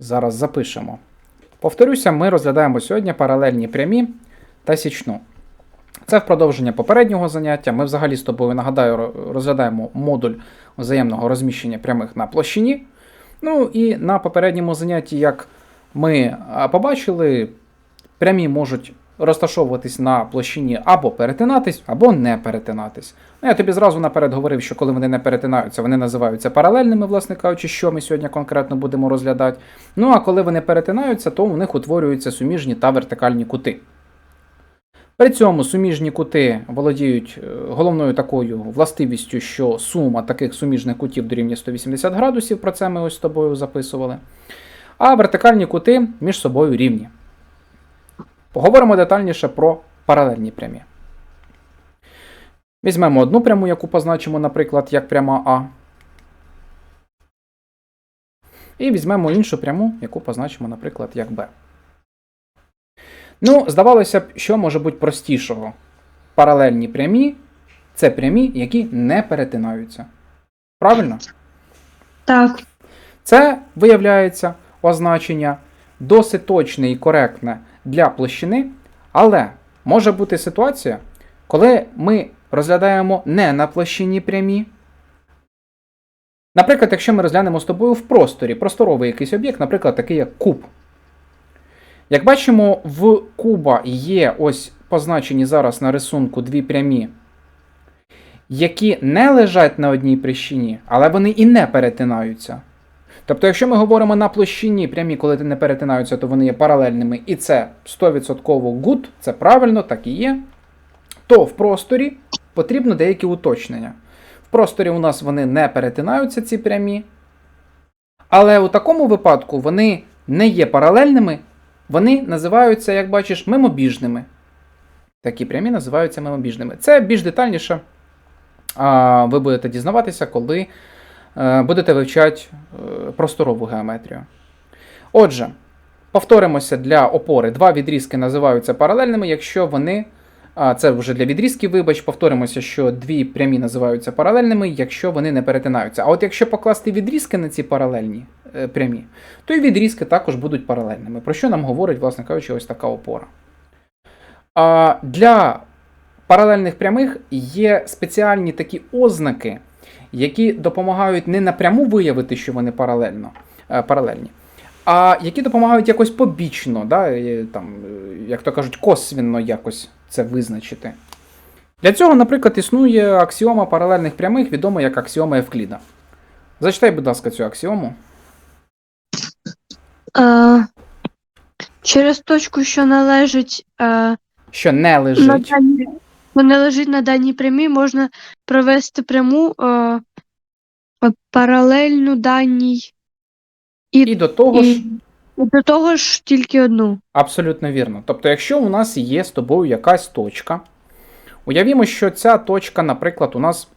Зараз запишемо. Повторюся, ми розглядаємо сьогодні паралельні прямі та січну. Це в продовження попереднього заняття. Ми взагалі з тобою, нагадаю, розглядаємо модуль взаємного розміщення прямих на площині. Ну і на попередньому занятті, як ми побачили, прямі можуть розташовуватись на площині або перетинатись, або не перетинатись. Ну, я тобі зразу наперед говорив, що коли вони не перетинаються, вони називаються паралельними, власне кажучи, що ми сьогодні конкретно будемо розглядати. Ну а коли вони перетинаються, то у них утворюються суміжні та вертикальні кути. При цьому суміжні кути володіють е, головною такою властивістю, що сума таких суміжних кутів дорівнює 180 градусів, про це ми ось з тобою записували. А вертикальні кути між собою рівні. Поговоримо детальніше про паралельні прямі. Візьмемо одну пряму, яку позначимо, наприклад, як пряма А. І візьмемо іншу пряму, яку позначимо, наприклад, як Б. Ну, здавалося б, що може бути простішого. Паралельні прямі це прямі, які не перетинаються. Правильно? Так, Це виявляється означення досить точне і коректне для площини, але може бути ситуація, коли ми розглядаємо не на площині прямі. Наприклад, якщо ми розглянемо з тобою в просторі, просторовий якийсь об'єкт, наприклад, такий як куб. Як бачимо, в куба є ось позначені зараз на рисунку дві прямі, які не лежать на одній прищині, але вони і не перетинаються. Тобто, якщо ми говоримо на площині прямі, коли не перетинаються, то вони є паралельними, і це 100% good, це правильно, так і є. То в просторі потрібно деякі уточнення. В просторі у нас вони не перетинаються, ці прямі. Але у такому випадку вони не є паралельними, вони називаються, як бачиш, мимобіжними. Такі прямі називаються мимобіжними. Це більш детальніше а, ви будете дізнаватися, коли будете вивчати е, просторову геометрію. Отже, повторимося для опори. Два відрізки називаються паралельними, якщо вони. Це вже для відрізків, вибач, повторимося, що дві прямі називаються паралельними, якщо вони не перетинаються. А от якщо покласти відрізки на ці паралельні е, прямі, то і відрізки також будуть паралельними. Про що нам говорить, власне кажучи, ось така опора. А, для паралельних прямих є спеціальні такі ознаки, які допомагають не напряму виявити, що вони паралельно, е, паралельні, а які допомагають якось побічно, да, там, е, як то кажуть, косвінно якось це визначити. Для цього, наприклад, існує аксіома паралельних прямих, відома як аксіома Евкліда. Зачитай, будь ласка, цю аксіому. е, через точку, що належить е, Що не лежить. Що не лежить на даній прямій, можна провести пряму е, е, паралельну даній І до того ж, і, і до того ж тільки одну. Абсолютно вірно. Тобто, якщо у нас є з тобою якась точка, уявімо, що ця точка, наприклад, у нас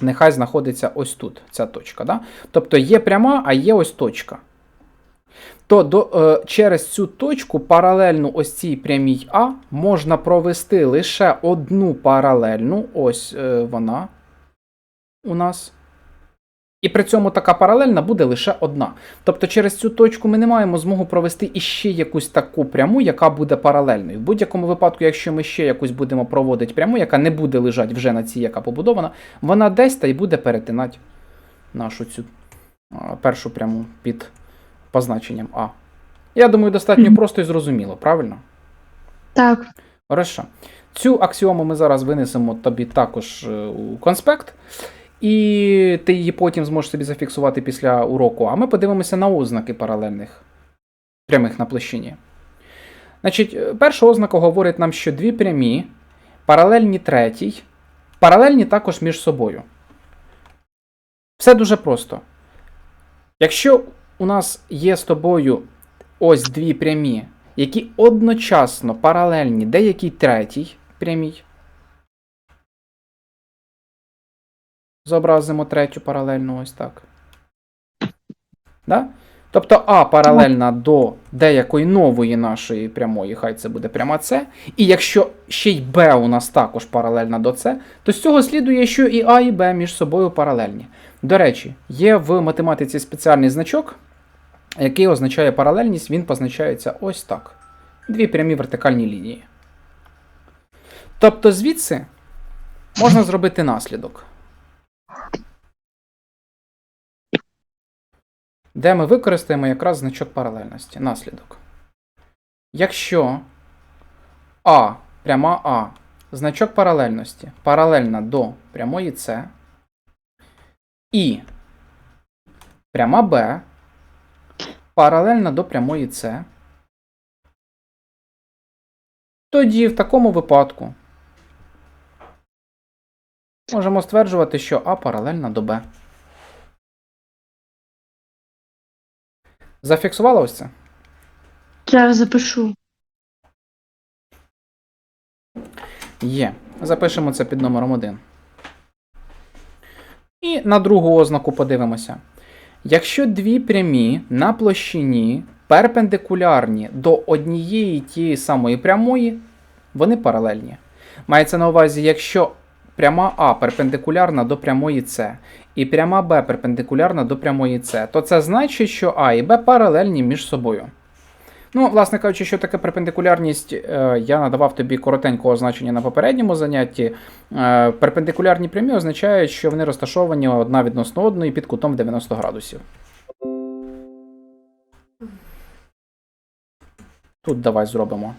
нехай знаходиться ось тут, ця точка. Да? Тобто є пряма, а є ось точка. То до, е, через цю точку паралельну ось цій прямій А можна провести лише одну паралельну, ось е, вона у нас. І при цьому така паралельна буде лише одна. Тобто через цю точку ми не маємо змогу провести іще якусь таку пряму, яка буде паралельною. В будь-якому випадку, якщо ми ще якусь будемо проводити пряму, яка не буде лежати вже на цій, яка побудована, вона десь та й буде перетинати нашу цю першу пряму під позначенням А. Я думаю, достатньо Мгм. просто і зрозуміло, правильно? Так, Хорошо. Цю аксіому ми зараз винесемо тобі також е, у конспект, і ти її потім зможеш собі зафіксувати після уроку. А ми подивимося на ознаки паралельних прямих на площині. Значить, е, перша ознака говорить нам, що дві прямі, паралельні третій, паралельні також між собою. Все дуже просто. Якщо у нас є з тобою ось дві прямі, які одночасно паралельні деякій третій прямій. Зобразимо третю паралельну ось так. Да? Тобто А паралельна до деякої нової нашої прямої, хай це буде пряма С. І якщо ще й Б у нас також паралельна до С, то з цього слідує, що і А, і Б між собою паралельні. До речі, є в математиці спеціальний значок, який означає паралельність, він позначається ось так. Дві прямі вертикальні лінії. Тобто звідси можна зробити наслідок. Де ми використаємо якраз значок паралельності. Наслідок. Якщо А, пряма А, значок паралельності паралельна до прямої С, і пряма Б паралельна до прямої С, тоді в такому випадку можемо стверджувати, що А паралельна до Б. Зафіксувала ось це? Зараз запишу. Є. Запишемо це під номером 1. І на другу ознаку подивимося. Якщо дві прямі на площині перпендикулярні до однієї тієї самої прямої, вони паралельні. Мається на увазі, якщо пряма А перпендикулярна до прямої С і пряма Б перпендикулярна до прямої С, то це значить, що А і Б паралельні між собою. Ну, власне кажучи, що таке перпендикулярність, е, я надавав тобі коротенького значення на попередньому занятті. Е, Перпендикулярні прямі означають, що вони розташовані одна відносно одної під кутом 90 градусів. Тут давай зробимо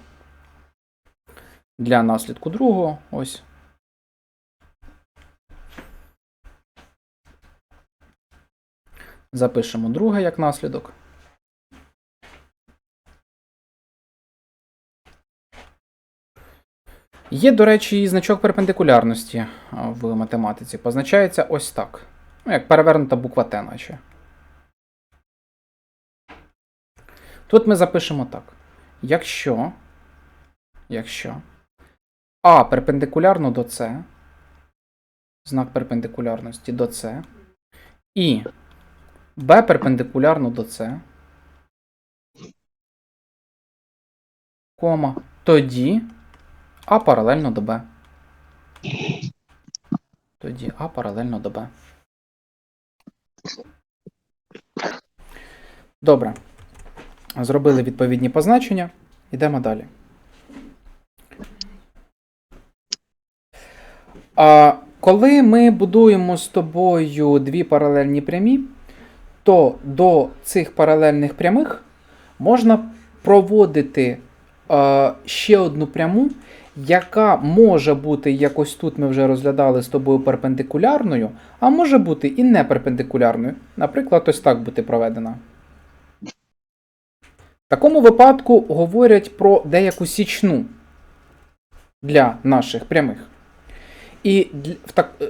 для наслідку другого. Ось. Запишемо друге як наслідок. Є, до речі, і значок перпендикулярності в математиці. Позначається ось так. Ну, як перевернута буква Т, наче. Тут ми запишемо так. Якщо, якщо А перпендикулярно до С, знак перпендикулярності до С, і Б перпендикулярно до С, кома, тоді а паралельно до Б. Тоді А паралельно до Б. Добре. Зробили відповідні позначення. Йдемо далі. А, коли ми будуємо з тобою дві паралельні прямі, то до цих паралельних прямих можна проводити ще одну пряму, яка може бути якось тут ми вже розглядали з тобою перпендикулярною, а може бути і не перпендикулярною. Наприклад, ось так бути проведена. В такому випадку говорять про деяку січну для наших прямих. І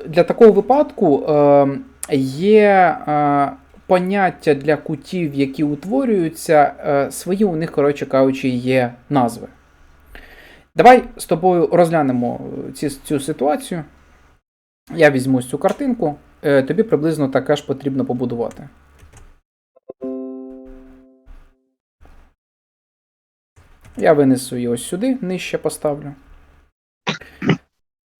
для, такого випадку е, є е, поняття для кутів, які утворюються, е, свої у них, коротше кажучи, є назви. Давай з тобою розглянемо е, ці, цю ситуацію. Я візьму цю картинку, е, тобі приблизно таке ж потрібно побудувати. Я винесу її ось сюди, нижче поставлю.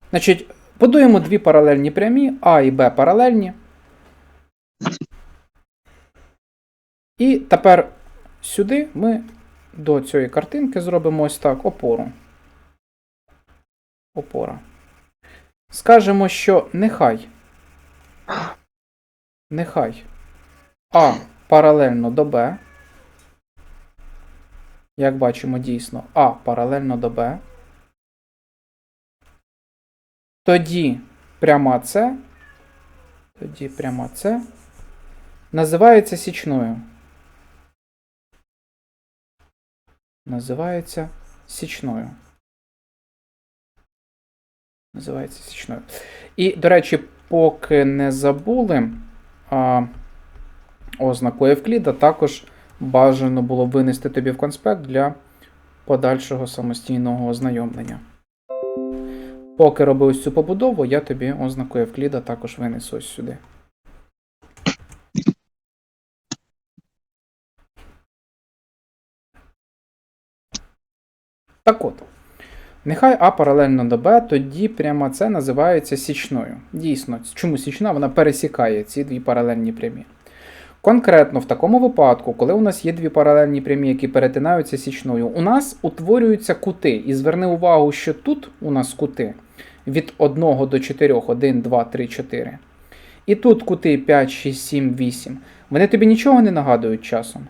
Значить, будуємо дві паралельні прямі, А і Б паралельні. І тепер сюди ми до цієї картинки зробимо ось так опору. Опора. Скажемо, що нехай. Нехай А паралельно до Б. Як бачимо, дійсно, А паралельно до Б. Тоді пряма С. Тоді пряма С називається січною. Називається січною. Називається січною. І, до речі, поки не забули, а, ознаку Евкліда також бажано було винести тобі в конспект для подальшого самостійного ознайомлення. Поки робив цю побудову, я тобі ознаку Евкліда також винесу ось сюди. Так от. Нехай А паралельно до Б, тоді прямо це називається січною. Дійсно, чому січна? Вона пересікає ці дві паралельні прямі. Конкретно в такому випадку, коли у нас є дві паралельні прямі, які перетинаються січною, у нас утворюються кути. І зверни увагу, що тут у нас кути від 1 до 4, 1, 2, 3, 4. І тут кути 5, 6, 7, 8. Вони тобі нічого не нагадують часом.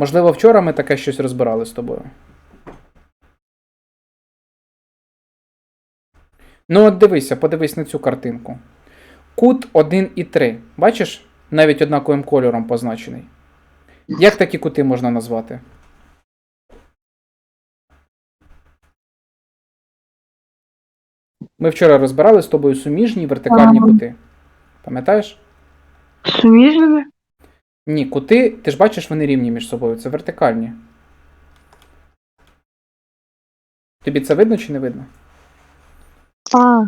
Можливо, вчора ми таке щось розбирали з тобою. Ну, от дивися, подивись на цю картинку. Кут 1 і 3. Бачиш? Навіть однаковим кольором позначений. Як такі кути можна назвати? Ми вчора розбирали з тобою суміжні вертикальні кути. Пам'ятаєш? суміжними? Ні, кути, ти ж бачиш, вони рівні між собою. Це вертикальні. Тобі це видно чи не видно? А,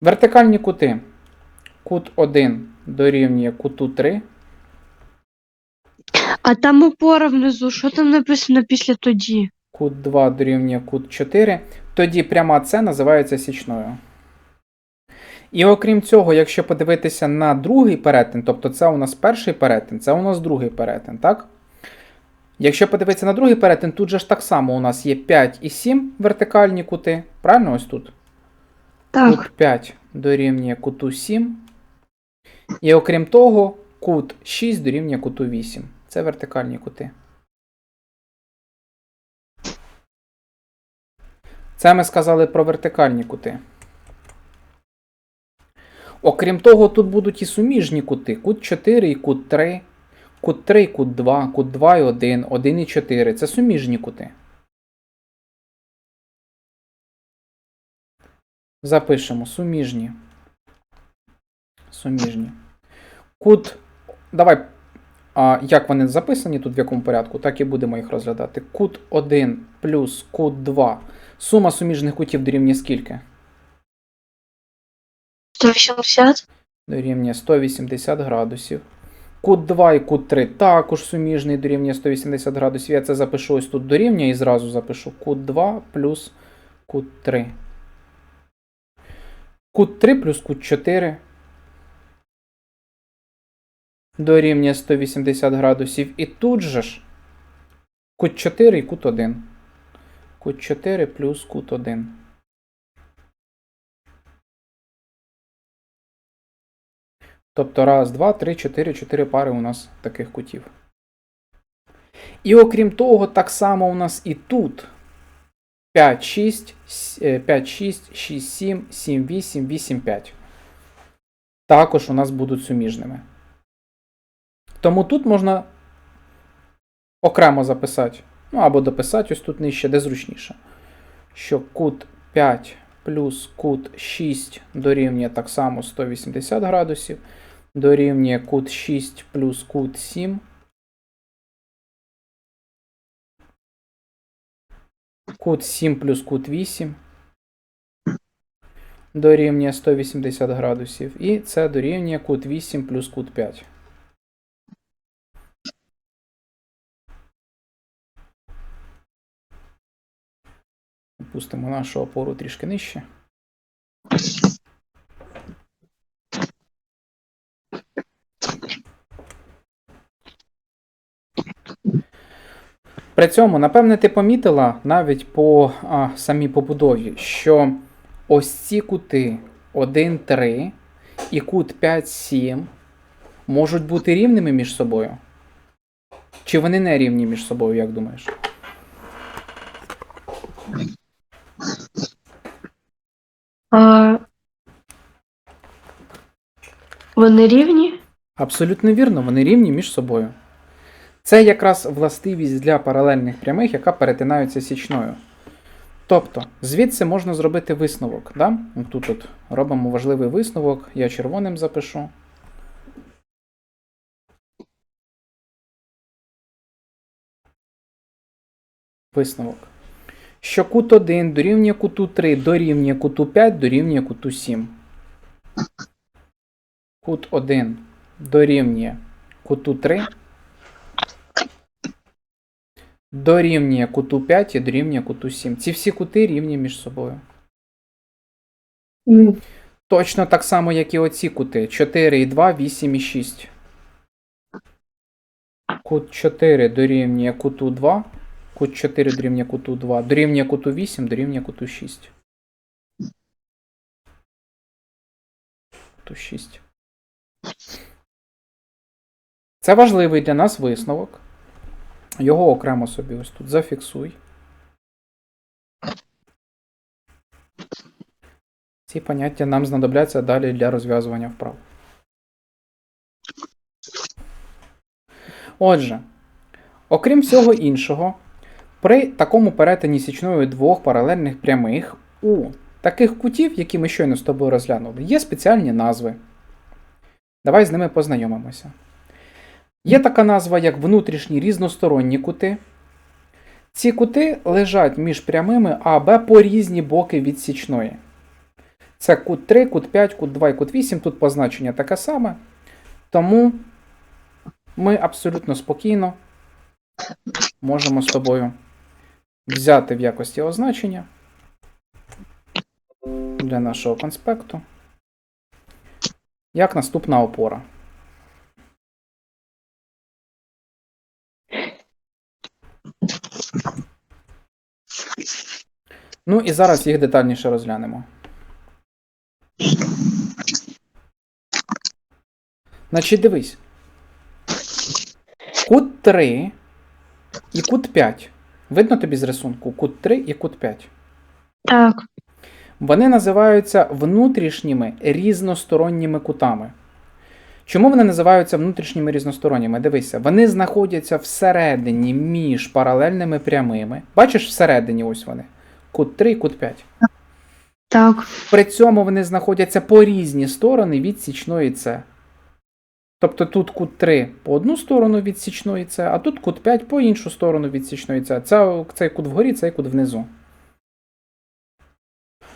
Вертикальні кути. Кут 1 дорівнює куту 3. а там опора внизу, що там написано після тоді? Кут 2 дорівнює кут 4. Тоді пряма С називається січною. І окрім цього, якщо подивитися на другий перетин, тобто це у нас перший перетин, це у нас другий перетин, так? Якщо подивитися на другий перетин, тут же ж так само у нас є 5 і 7 вертикальні кути. Правильно ось тут? Так. Кут 5 дорівнює куту 7. І окрім того, кут 6 дорівнює куту 8. Це вертикальні кути. Це ми сказали про вертикальні кути. Окрім того, тут будуть і суміжні кути. Кут 4 і кут 3, кут 3 і кут 2, кут 2 і 1, 1 і 4. Це суміжні кути. Запишемо суміжні. Суміжні. Кут. Давай. А, як вони записані тут в якому порядку, так і будемо їх розглядати. Кут 1 плюс кут 2. Сума суміжних кутів дорівнює скільки? 180? Дорівнює 180 градусів. Кут 2 і кут 3 також суміжний дорівнює 180 градусів. Я це запишу ось тут дорівнює і зразу запишу кут 2 плюс кут 3. Кут 3 плюс кут 4 дорівнює 180 градусів. І тут же ж кут 4 і кут 1. Кут 4 плюс кут 1. Тобто раз, два, три, чотири, чотири пари у нас таких кутів. І окрім того, так само у нас і тут 5, 6, 5, 6, 6, 7, 7, 8, 8, 5. Також у нас будуть суміжними. Тому тут можна окремо записати. Ну або дописати ось тут нижче, де зручніше. Що кут 5 плюс кут 6 дорівнює так само 180 градусів. Дорівнює кут 6 плюс кут 7. Кут 7 плюс кут 8. Дорівнює 180 градусів. І це дорівнює кут 8 плюс кут 5. Опустимо нашу опору трішки нижче. При цьому, напевне, ти помітила навіть по а, самій побудові, що ось ці кути 1, 3 і кут 5, 7 можуть бути рівними між собою. Чи вони не рівні між собою, як думаєш? А, вони рівні? Абсолютно вірно, вони рівні між собою. Це якраз властивість для паралельних прямих, яка перетинаються січною. Тобто, звідси можна зробити висновок. Да? Тут от робимо важливий висновок, я червоним запишу. Висновок. Що кут 1 дорівнює куту 3 дорівнює куту 5 дорівнює куту 7. Кут 1 дорівнює куту 3 дорівнює куту 5 і дорівнює куту 7. Ці всі кути рівні між собою. М. Точно так само, як і оці кути. 4 і 2, 8 і 6. Кут 4 дорівнює куту 2. Кут 4 дорівнює куту 2. Дорівнює куту 8, дорівнює куту 6. Куту 6. Це важливий для нас висновок. Його окремо собі ось тут зафіксуй. Ці поняття нам знадобляться далі для розв'язування вправ. Отже, окрім всього іншого, при такому перетині січною двох паралельних прямих у таких кутів, які ми щойно з тобою розглянули, є спеціальні назви. Давай з ними познайомимося. Є така назва, як внутрішні різносторонні кути. Ці кути лежать між прямими АБ по різні боки від січної. Це кут 3, кут 5, кут 2 і кут 8. Тут позначення таке саме. Тому ми абсолютно спокійно можемо з тобою взяти в якості означення для нашого конспекту як наступна опора. Ну і зараз їх детальніше розглянемо. Значить, дивись. Кут 3 і кут 5. Видно тобі з рисунку? Кут 3 і кут 5. Так. Вони називаються внутрішніми різносторонніми кутами. Чому вони називаються внутрішніми різносторонніми? Дивися, вони знаходяться всередині між паралельними прямими. Бачиш, всередині ось вони. Кут 3 і кут 5. Так. При цьому вони знаходяться по різні сторони від січної С. Тобто тут кут 3 по одну сторону від січної С, а тут кут 5 по іншу сторону від січної С. Це, цей кут вгорі, цей кут внизу.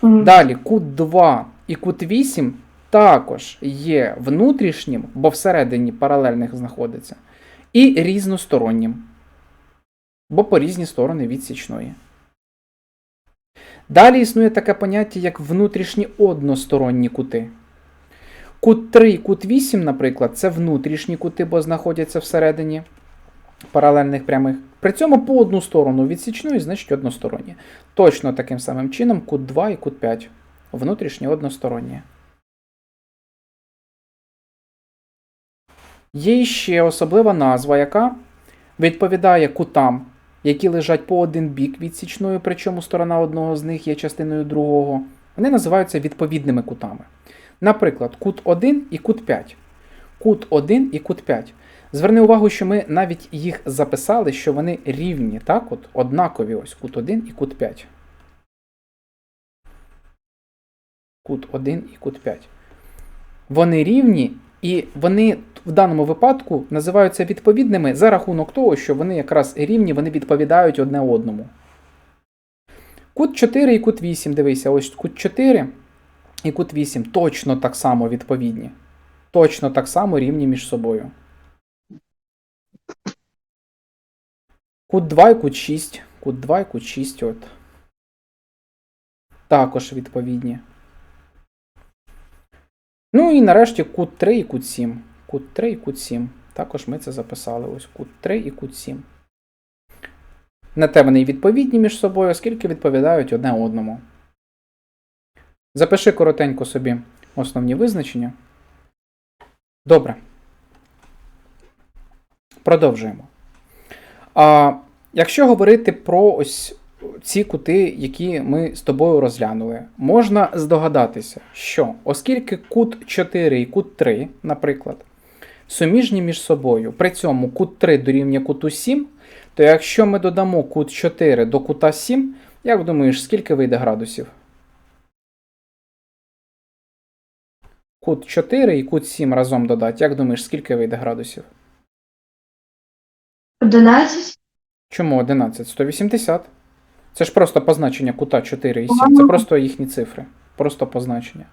М. Далі кут 2 і кут 8 також є внутрішнім, бо всередині паралельних знаходиться, і різностороннім, бо по різні сторони від січної. Далі існує таке поняття, як внутрішні односторонні кути. Кут 3 і кут 8, наприклад, це внутрішні кути, бо знаходяться всередині паралельних прямих. При цьому по одну сторону від січної, значить односторонні. Точно таким самим чином кут 2 і кут 5. Внутрішні односторонні. Є ще особлива назва, яка відповідає кутам, які лежать по один бік від січної, причому сторона одного з них є частиною другого. Вони називаються відповідними кутами. Наприклад, кут 1 і кут 5. Кут 1 і кут 5. Зверни увагу, що ми навіть їх записали, що вони рівні, так? От, однакові ось кут 1 і кут 5. Кут 1 і кут 5. Вони рівні, і вони в даному випадку називаються відповідними за рахунок того, що вони якраз рівні, вони відповідають одне одному. Кут 4 і кут 8, дивися, ось кут 4 і кут 8 точно так само відповідні. Точно так само рівні між собою. Кут 2 і кут 6. Кут 2 і кут 6. От. Також відповідні. Ну і нарешті кут 3 і кут 7. Кут 3 і кут 7. Також ми це записали. Ось кут 3 і кут 7. На те вони відповідні між собою, оскільки відповідають одне одному. Запиши коротенько собі основні визначення. Добре. Продовжуємо. А, якщо говорити про ось ці кути, які ми з тобою розглянули, можна здогадатися, що оскільки кут 4 і кут 3, наприклад, суміжні між собою, при цьому кут 3 дорівнює куту 7, то якщо ми додамо кут 4 до кута 7, як думаєш, скільки вийде градусів? Кут 4 і кут 7 разом додати. Як думаєш, скільки вийде градусів? 11? Чому 11? 180. Це ж просто позначення кута 4 і 7. Це просто їхні цифри. Просто позначення.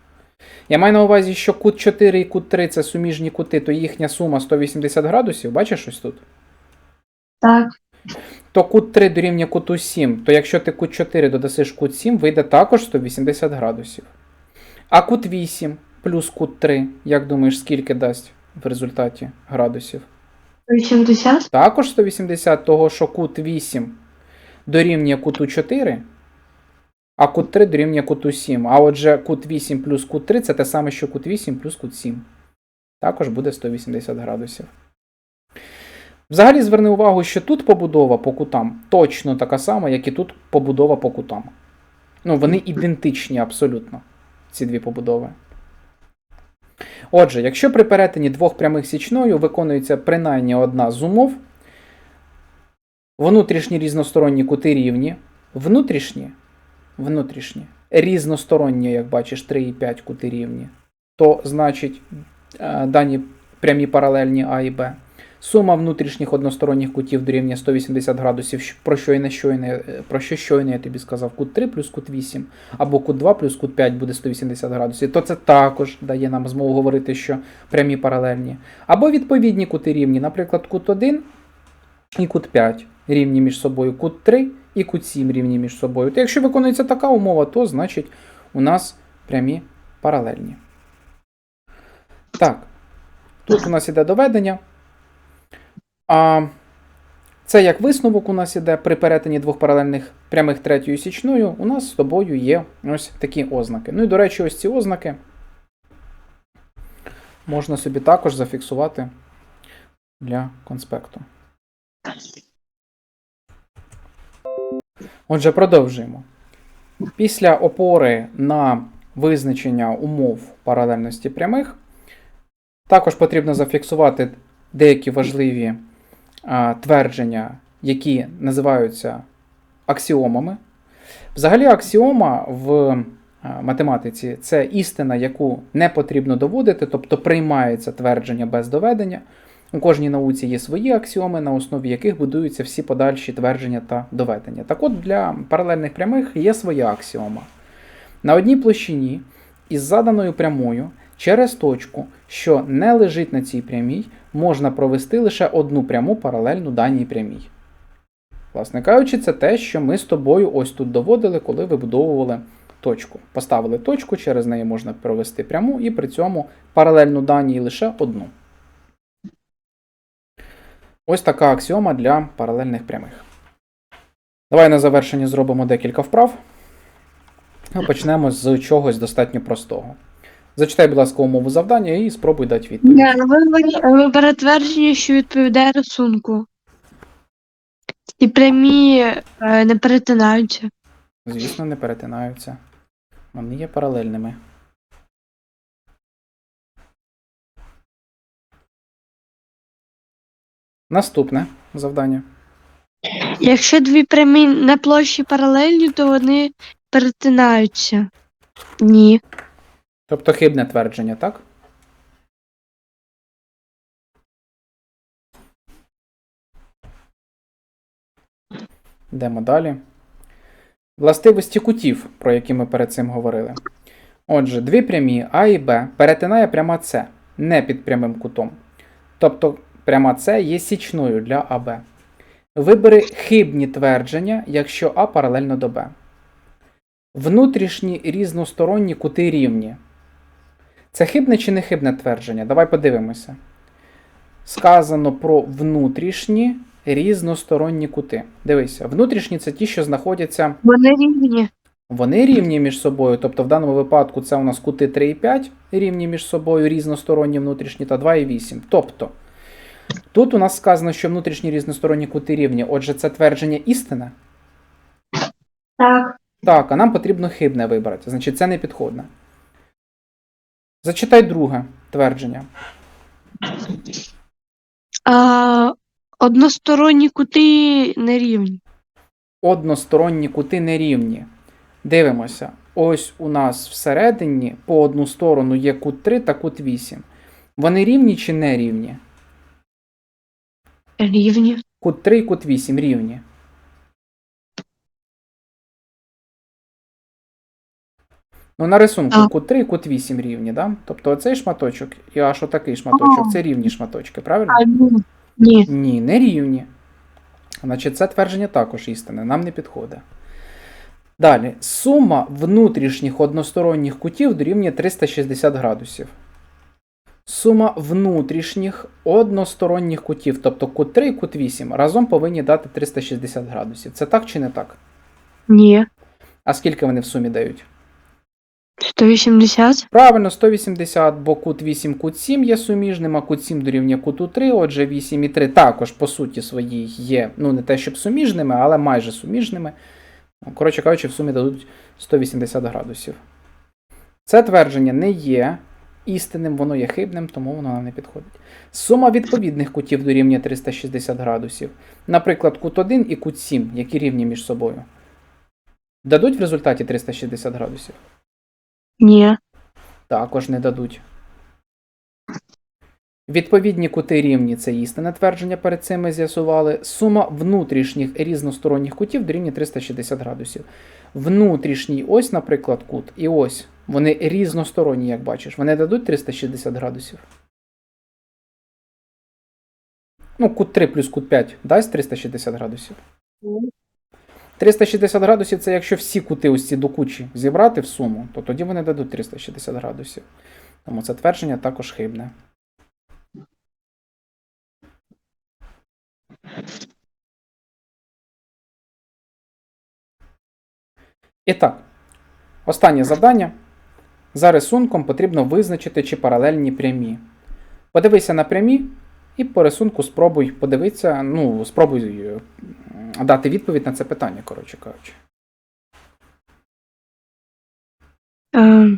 Я маю на увазі, що кут 4 і кут 3 це суміжні кути, то їхня сума 180 градусів. Бачиш ось тут? Так. То кут 3 дорівнює куту 7, то якщо ти кут 4 додасиш кут 7, вийде також 180 градусів. А кут 8 плюс кут 3, як думаєш, скільки дасть в результаті градусів? 80. Також 180, того що кут 8 дорівнює куту 4, а кут 3 дорівнює куту 7. А отже, кут 8 плюс кут 3 це те саме, що кут 8 плюс кут 7. Також буде 180 градусів. Взагалі зверни увагу, що тут побудова по кутам точно така сама, як і тут побудова по кутам. Ну, вони ідентичні абсолютно, ці дві побудови. Отже, якщо при перетині двох прямих січною виконується принаймні одна з умов, внутрішні різносторонні кути рівні, внутрішні, внутрішні, різносторонні, як бачиш, 3 і 5 кути рівні, то значить е, дані прямі паралельні А і Б. Сума внутрішніх односторонніх кутів дорівнює 180 градусів, про що, щойно, е, про що щойно я тобі сказав, кут 3 плюс кут 8, або кут 2 плюс кут 5 буде 180 градусів, то це також дає нам змогу говорити, що прямі паралельні. Або відповідні кути рівні, наприклад, кут 1 і кут 5 рівні між собою, кут 3 і кут 7 рівні між собою. То якщо виконується така умова, то значить у нас прямі паралельні. Так, тут у нас іде доведення. А це як висновок у нас іде при перетині двох паралельних прямих третьою січною, у нас з тобою є ось такі ознаки. Ну і, до речі, ось ці ознаки можна собі також зафіксувати для конспекту. Отже, продовжуємо. Після опори на визначення умов паралельності прямих, також потрібно зафіксувати деякі важливі твердження, які називаються аксіомами. Взагалі, аксіома в математиці це істина, яку не потрібно доводити, тобто приймається твердження без доведення. У кожній науці є свої аксіоми, на основі яких будуються всі подальші твердження та доведення. Так от для паралельних прямих є своя аксіома. На одній площині із заданою прямою через точку, що не лежить на цій прямій, можна провести лише одну пряму паралельну даній прямій. Власне кажучи, це те, що ми з тобою ось тут доводили, коли вибудовували точку. Поставили точку, через неї можна провести пряму, і при цьому паралельну даній лише одну. Ось така аксіома для паралельних прямих. Давай на завершення зробимо декілька вправ. Ну, Почнемо з чогось достатньо простого. Зачитай, будь ласка, умову завдання і спробуй дати відповідь. Вибере твердження, що відповідає рисунку. І прямі е, не перетинаються. Звісно, не перетинаються. Вони є паралельними. Наступне завдання. Якщо дві прямі на площі паралельні, то вони перетинаються. Ні. Тобто хибне твердження, так? Йдемо далі. Властивості кутів, про які ми перед цим говорили. Отже, дві прямі А і Б перетинає пряма С не під прямим кутом. Тобто пряма С є січною для АБ. Вибери хибні твердження, якщо А паралельно до Б. Внутрішні різносторонні кути рівні. Це хибне чи не хибне твердження? Давай подивимося. Сказано про внутрішні різносторонні кути. Дивися, внутрішні це ті, що знаходяться, Вони рівні. вони рівні між собою. Тобто в даному випадку це у нас кути 3 і 5 рівні між собою, різносторонні внутрішні та 2 і 8. Тобто, тут у нас сказано, що внутрішні різносторонні кути рівні. Отже, це твердження істина. Так. Так, а нам потрібно хибне вибрати. Значить, це не підходне. Зачитай друге твердження. А, односторонні кути не рівні. Односторонні кути нерівні. Дивимося. Ось у нас всередині по одну сторону є кут 3 та кут 8. Вони рівні чи не рівні? Рівні. Кут 3 і кут 8 рівні. Ну, на рисунку Так. кут 3 і кут 8 рівні, да? Тобто оцей шматочок і аж отакий шматочок це рівні шматочки, правильно? А, ні. Ні. Ні, не рівні. Значить, це твердження також істини, нам не підходить. Далі, сума внутрішніх односторонніх кутів дорівнює 360 градусів. Сума внутрішніх односторонніх кутів, тобто кут 3 і кут 8, разом повинні дати 360 градусів. Це так чи не так? Ні. А скільки вони в сумі дають? 180. Правильно, 180, бо кут 8, кут 7 є суміжним, а кут 7 дорівнює куту 3, отже 8 і 3 також по суті своїй є, ну не те щоб суміжними, але майже суміжними. Коротше кажучи, в сумі дадуть 180 градусів. Це твердження не є істинним, воно є хибним, тому воно нам не підходить. Сума відповідних кутів дорівнює 360 градусів. Наприклад, кут 1 і кут 7, які рівні між собою. Дадуть в результаті 360 градусів? Ні. Також не дадуть. Відповідні кути рівні це істинне твердження, перед цим ми з'ясували. Сума внутрішніх різносторонніх кутів дорівнює 360 градусів. Внутрішній, ось, наприклад, кут, і ось. Вони різносторонні, як бачиш. Вони дадуть 360 градусів. Ну, кут 3 плюс кут 5 дасть 360 градусів. 360 градусів це якщо всі кути ось ці до кучі зібрати в суму, то тоді вони дадуть 360 градусів. Тому це твердження також хибне. І так, останнє завдання. За рисунком потрібно визначити, чи паралельні прямі. Подивися на прямі і по рисунку спробуй подивитися, ну, спробуй е, дати відповідь на це питання, коротше кажучи. Е,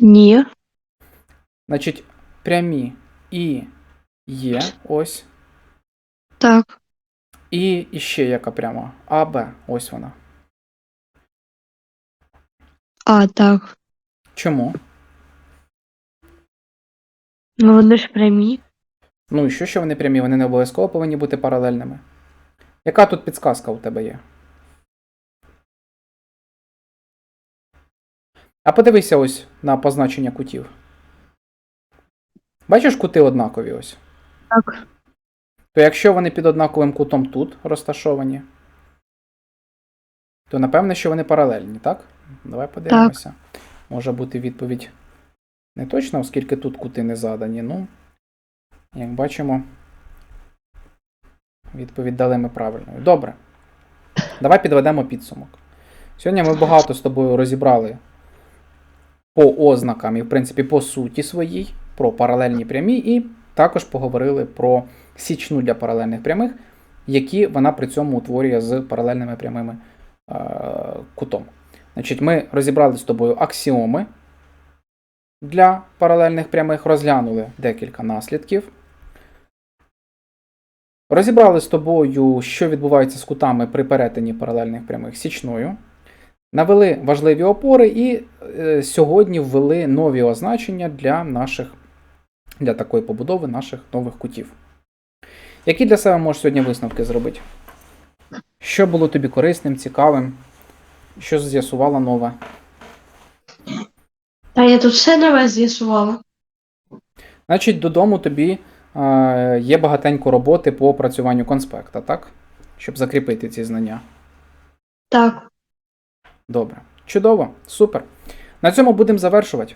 ні. Значить, прямі І є, ось. Так. І іще яка пряма? АБ, ось вона. А, так. Чому? Ну вони ж прямі. Ну і що, що вони прямі? Вони не обов'язково повинні бути паралельними. Яка тут підсказка у тебе є? А подивися ось на позначення кутів. Бачиш кути однакові ось? Так. То якщо вони під однаковим кутом тут розташовані, то напевне, що вони паралельні, так? Давай подивимося. Може бути відповідь не точна, оскільки тут кути не задані. Ну, як бачимо, відповідь дали ми правильною. Добре. Давай підведемо підсумок. Сьогодні ми багато з тобою розібрали по ознакам і, в принципі, по суті своїй, про паралельні прямі, і також поговорили про січну для паралельних прямих, які вона при цьому утворює з паралельними прямими е, кутом. Значить, ми розібрали з тобою аксіоми для паралельних прямих, розглянули декілька наслідків. Розібрали з тобою, що відбувається з кутами при перетині паралельних прямих січною. Навели важливі опори і е, сьогодні ввели нові означення для наших для такої побудови наших нових кутів. Які для себе можеш сьогодні висновки зробити? Що було тобі корисним, цікавим? Що з'ясувала нове? Та я тут все нове з'ясувала. Значить, додому тобі є багатенько роботи по опрацюванню конспекта, так? Щоб закріпити ці знання. Так. Добре. Чудово, супер. На цьому будемо завершувати.